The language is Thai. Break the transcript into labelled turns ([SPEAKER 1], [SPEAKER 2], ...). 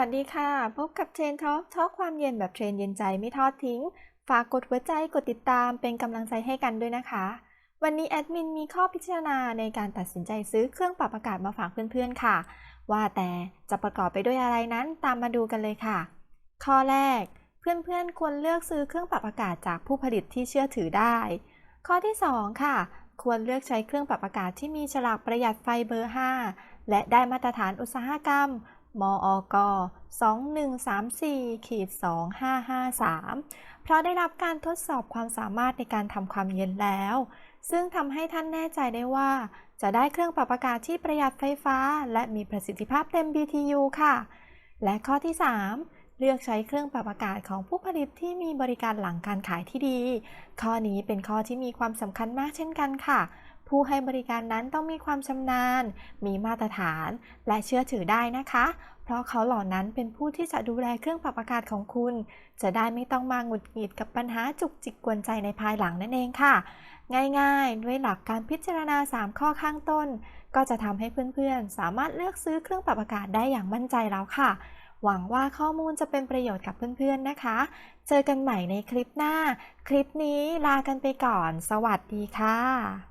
[SPEAKER 1] วัสดีค่ะ พบกับเทรนทอ l k ทอความเย็นแบบเทรนเย็นใจไม่ทอดทิ้ง ฝากกดหัวใจกดติดตามเป็นกำลังใจให้กันด้วยนะคะ วันนี้แอดมินมีข้อพิจารณาในการตัดสินใจซื้อเครื่องปรับอากาศมาฝากเพื่อนๆค่ะ ว่าแต่จะประกอบไปด้วยอะไรนั้นตามมาดูกันเลยค่ะ ข้อแรก เพื่อนๆควรเลือกซื้อเครื่องปรับอากาศจากผู้ผลิตที่เชื่อถือได้ ข้อที่ 2 ค่ะ ควรเลือกใช้เครื่องปรับอากาศที่มีฉลากประหยัดไฟเบอร์ 5 และได้มาตรฐานอุตสาหกรรม มอก2134ขีด2553 เพราะได้รับการทดสอบความสามารถในการทำความเย็นแล้ว ซึ่งทำให้ท่านแน่ใจได้ว่า จะได้เครื่องปรับอากาศที่ประหยัดไฟฟ้า และมีประสิทธิภาพเต็ม BTU ค่ะ และข้อที่ 3 เลือกใช้เครื่องปรับอากาศของผู้ผลิตที่มีบริการหลังการขายที่ดี ข้อนี้เป็นข้อที่มีความสำคัญมากเช่นกันค่ะ ผู้ให้บริการนั้นต้องมีความชำนาญ มีมาตรฐาน และเชื่อถือได้นะคะ เพราะเขาเหล่านั้นเป็นผู้ที่จะดูแลเครื่องปรับอากาศของคุณ จะได้ไม่ต้องมาหงุดหงิดกับปัญหาจุกจิกกวนใจในภายหลังนั่นเองค่ะ ง่ายๆ ด้วยหลักการพิจารณา 3 ข้อข้างต้น ก็จะทำให้เพื่อนๆ สามารถเลือกซื้อเครื่องปรับอากาศได้อย่างมั่นใจแล้วค่ะ หวังว่าข้อมูลจะเป็นประโยชน์กับเพื่อนๆนะคะ เจอกันใหม่ในคลิปหน้า คลิปนี้ลากันไปก่อน สวัสดีค่ะ